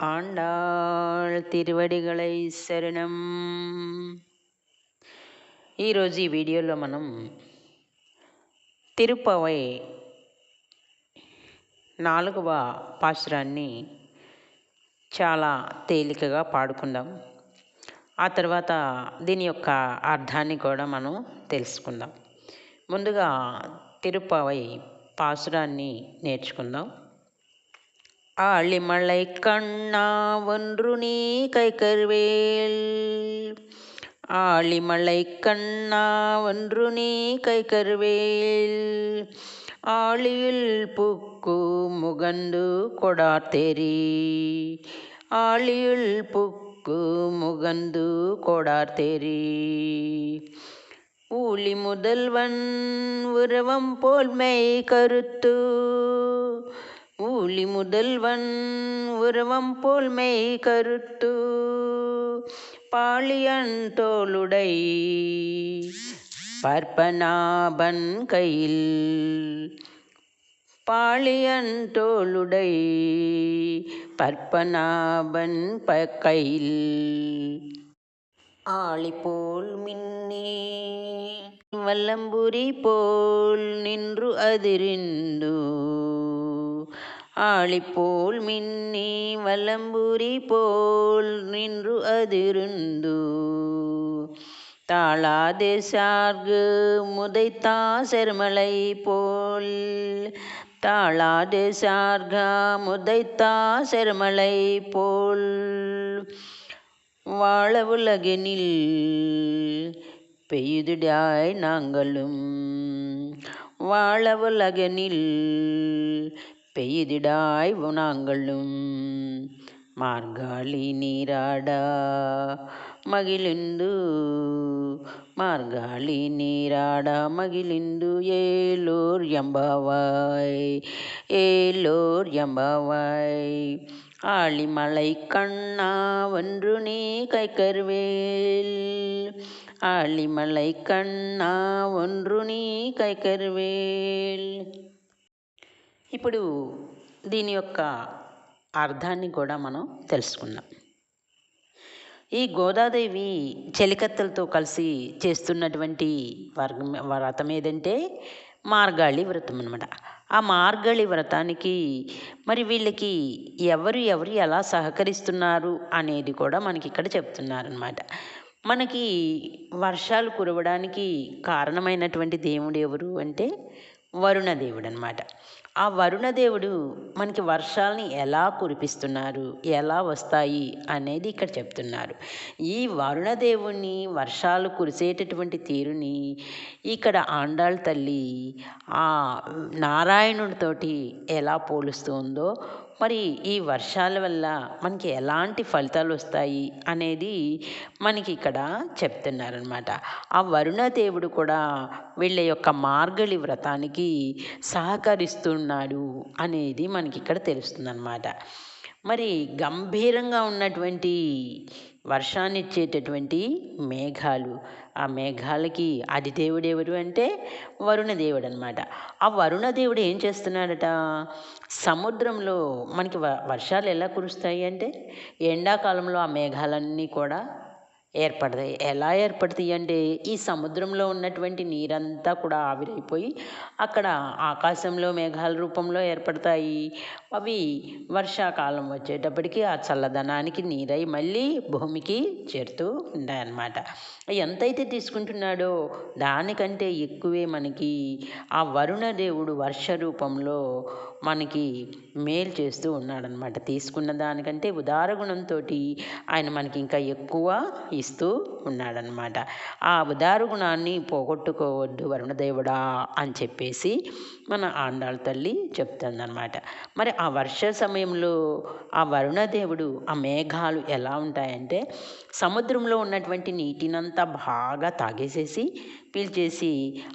ఆండాళ్ తిరువడిగలై శరణం ఈరోజు ఈ వీడియోలో మనం తిరుపవై నాలుగవ పాశురాన్ని చాలా తేలికగా పాడుకుందాం ఆ తర్వాత దీని యొక్క అర్థాన్ని కూడా మనం తెలుసుకుందాం. ముందుగా తిరుపవై పాసురాన్ని నేర్చుకుందాం. ஆழிமலை கண்ணா ஒன்று நீ கை கருவேல் ஆழிமலை கண்ணா ஒன்று நீ கை கருவேல் ஆழியில் புக்கு முகந்து கொடார்த்தெரி ஆழியில் புக்கு முகந்து கொடார்த்தெரி ஊழி முதல்வன் உறவம் போல் மெய் கருத்து. ஊழி முதல்வன் உருவம் போல் மெய் கருத்து பாளியன் தோளுடை பற்பனாபன் கையில். பாளியன் தோளுடை பற்பனாபன் ப கையில். ஆளி போல் மின்னே வல்லம்புரி போல் நின்று அதிரிந்து. ஆளிப்போல் மின்னி வலம்புரி போல் நின்று அதிருந்து. தாளாதே சார்கு முதைத்தா செருமலை போல். தாளாதே சார்கா முதைத்தா செருமலை போல். வாழ உலகினில் பெய்துடாய் நாங்களும். வாழ உலகனில் பெய்திடாய் உணாங்களும் మార్గాళి నీరాడా మగిలిందు మార్గాళి నీరాడ మగిలిందు ఏలోర్ ఎంబావాయ్ ఏలోర్ ఎంబావాయ్ ஆழிமலை கண்ணா ஒன்று நீ கை கருவேல் ஆழிமலை கண்ணா ஒன்று நீ కై కరువేల్ ఇప్పుడు దీని యొక్క అర్థాన్ని కూడా మనం తెలుసుకుందాం. ఈ గోదాదేవి చెలికత్తలతో కలిసి చేస్తున్నటువంటి వర్గం వ్రతం ఏదంటే మార్గాళి వ్రతం అనమాట ఆ మార్గాళి వ్రతానికి మరి వీళ్ళకి ఎవరు ఎవరు ఎలా సహకరిస్తున్నారు అనేది కూడా మనకి ఇక్కడ చెప్తున్నారనమాట మనకి వర్షాలు కురవడానికి కారణమైనటువంటి దేవుడు ఎవరు అంటే వరుణ దేవుడు అనమాట ఆ వరుణదేవుడు మనకి వర్షాలని ఎలా కురిపిస్తున్నారు ఎలా వస్తాయి అనేది ఇక్కడ చెప్తున్నారు. ఈ వరుణదేవుని వర్షాలు కురిసేటటువంటి తీరుని ఇక్కడ ఆండాళ్ తల్లి ఆ నారాయణుడితోటి ఎలా పోలుస్తుందో మరి ఈ వర్షాల వల్ల మనకి ఎలాంటి ఫలితాలు వస్తాయి అనేది మనకి ఇక్కడ చెప్తున్నారనమాట ఆ వరుణదేవుడు కూడా వీళ్ళ యొక్క మార్గళి వ్రతానికి సహకరిస్తున్నాడు అనేది మనకి ఇక్కడ తెలుస్తుందన్నమాట. మరి గంభీరంగా ఉన్నటువంటి వర్షాన్ని ఇచ్చేటటువంటి మేఘాలు ఆ మేఘాలకి అధిదేవుడు ఎవరు అంటే వరుణదేవుడు అనమాట ఆ వరుణదేవుడు ఏం చేస్తున్నాడట? సముద్రంలో మనకి వర్షాలు ఎలా కురుస్తాయి అంటే ఎండాకాలంలో ఆ మేఘాలన్నీ కూడా ఏర్పడతాయి ఎలా ఏర్పడతాయి అంటే ఈ సముద్రంలో ఉన్నటువంటి నీరంతా కూడా ఆవిరైపోయి అక్కడ ఆకాశంలో మేఘాల రూపంలో ఏర్పడతాయి. అవి వర్షాకాలం వచ్చేటప్పటికి ఆ చల్లదనానికి నీరై మళ్ళీ భూమికి చేరుతూ ఉంటాయన్నమాట. ఎంతైతే తీసుకుంటున్నాడో దానికంటే ఎక్కువే మనకి ఆ వరుణదేవుడు వర్ష రూపంలో మనకి మేలు చేస్తూ ఉన్నాడనమాట తీసుకున్న దానికంటే ఉదార గుణంతో ఆయన మనకి ఇంకా ఎక్కువ ఇస్తూ ఉన్నాడనమాట ఆ ఉదారు గుణాన్ని పోగొట్టుకోవద్దు వరుణదేవుడా అని చెప్పేసి మన ఆండాళ్ళ తల్లి చెప్తుందనమాట మరి ఆ వర్ష సమయంలో ఆ వరుణదేవుడు ఆ మేఘాలు ఎలా ఉంటాయంటే సముద్రంలో ఉన్నటువంటి నీటినంతా బాగా తాగేసేసి పీల్చేసి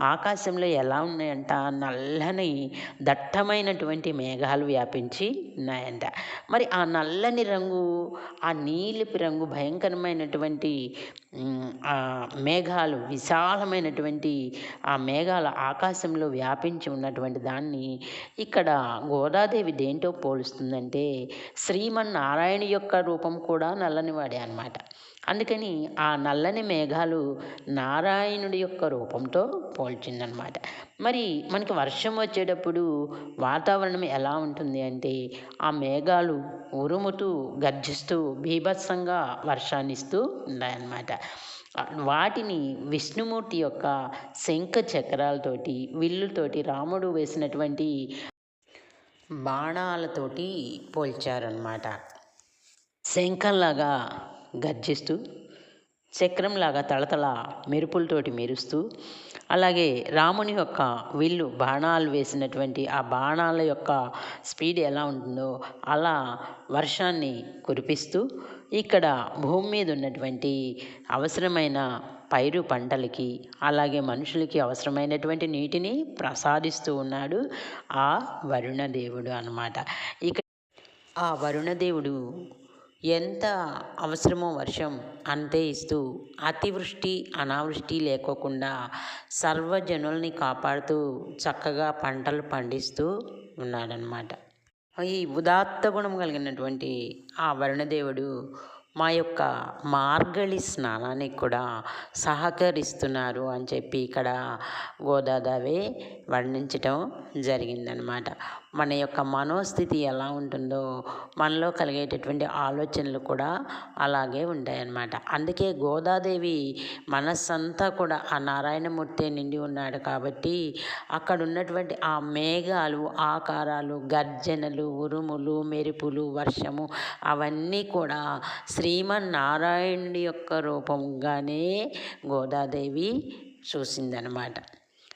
ఆకాశంలో ఎలా ఉన్నాయంట? నల్లని దట్టమైనటువంటి మేఘాలు వ్యాపించి ఉన్నాయంట. మరి ఆ నల్లని రంగు ఆ నీలిపి రంగు భయంకరమైనటువంటి ఆ మేఘాలు విశాలమైనటువంటి ఆ మేఘాల ఆకాశంలో వ్యాపించి ఉన్నటువంటి దాన్ని ఇక్కడ గోదాదేవి దేంతో పోలుస్తుందంటే శ్రీమన్నారాయణ యొక్క రూపం కూడా నల్లని వాడే అనమాట అందుకని ఆ నల్లని మేఘాలు నారాయణుడి యొక్క రూపంతో పోల్చిందనమాట. మరి మనకి వర్షం వచ్చేటప్పుడు వాతావరణం ఎలా ఉంటుంది అంటే ఆ మేఘాలు ఉరుముతూ గర్జిస్తూ బీభత్సంగా వర్షాన్ని ఇస్తూ ఉన్నాయన్నమాట వాటిని విష్ణుమూర్తి యొక్క శంఖ చక్రాలతోటి విల్లుతోటి రాముడు వేసినటువంటి బాణాలతోటి పోల్చారనమాట శంఖంలాగా గర్జిస్తూ చక్రంలాగా తళతళ మెరుపులతోటి మెరుస్తూ అలాగే రాముని యొక్క విల్లు బాణాలు వేసినటువంటి ఆ బాణాల యొక్క స్పీడ్ ఎలా ఉంటుందో అలా వర్షాన్ని కురిపిస్తూ ఇక్కడ భూమి మీద ఉన్నటువంటి అవసరమైన పైరు పంటలకి అలాగే మనుషులకి అవసరమైనటువంటి నీటిని ప్రసాదిస్తూ ఉన్నాడు ఆ వరుణదేవుడు అన్నమాట. ఇక ఆ వరుణదేవుడు ఎంత అవసరమో వర్షం అంతే ఇస్తూ అతివృష్టి అనావృష్టి లేకోకుండా సర్వజనుల్ని కాపాడుతూ చక్కగా పంటలు పండిస్తూ ఉన్నాడనమాట ఈ ఉదాత్త గుణం కలిగినటువంటి ఆ వరుణదేవుడు మా యొక్క మార్గళి స్నానానికి కూడా సహకరిస్తున్నారు అని చెప్పి ఇక్కడ గోదాదావే వర్ణించటం జరిగిందనమాట మన యొక్క మనోస్థితి ఎలా ఉంటుందో మనలో కలిగేటటువంటి ఆలోచనలు కూడా అలాగే ఉంటాయన్నమాట. అందుకే గోదాదేవి మనస్సంతా కూడా ఆ నారాయణమూర్తి నిండి ఉన్నాడు కాబట్టి అక్కడ ఉన్నటువంటి ఆ మేఘాలు ఆకారాలు గర్జనలు ఉరుములు మెరుపులు వర్షము అవన్నీ కూడా శ్రీమన్నారాయణుడి యొక్క రూపంగానే గోదాదేవి చూసిందనమాట